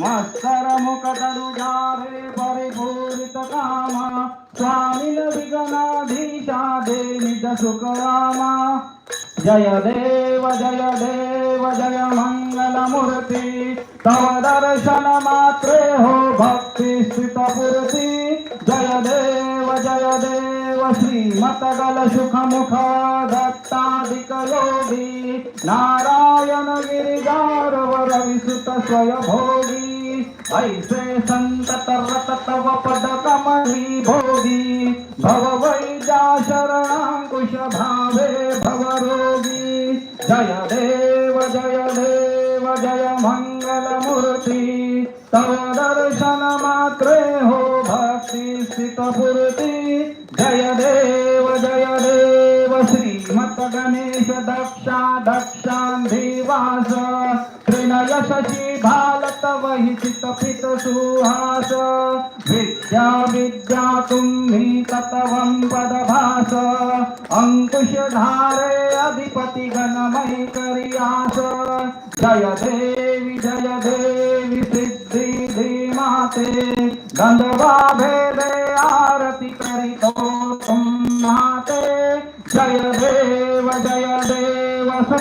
मत्सर मुकटनु जारे परिपूरित कामा। स्वामिन विघ्नाधीशा दे निज सुखरामा। जय देव जय देव, जय मंगल मूर्ति तव दर्शन मात्रे हो भक्ति स्थित पूर्ति। जय देव जय देव श्रीमत गल सुख मुख दत्ताधिक योगी नारायण गिरिजार वर विसुत स्वय भोगी ऐसे संत तरत तव पद कमली भोगी। भव वैजा शरणांकुश भावे भव रोगी जय देव जय देव, जय मंगल मूर्ति। तव दर्शन मात्रे हो भक्ति स्थित पूर्ति जय देव गणेश दक्षा दक्षान्धिवास त्रिनय शशि भालत वहि चित पित सुहास विद्या विद्या तुम्ही तत्वं पदभास अंकुश धारे अधिपति गणमय करियास जय देवी जय देवी सिद्धि, धीमाते गंधवा भेदे आरती करितो जय देव जय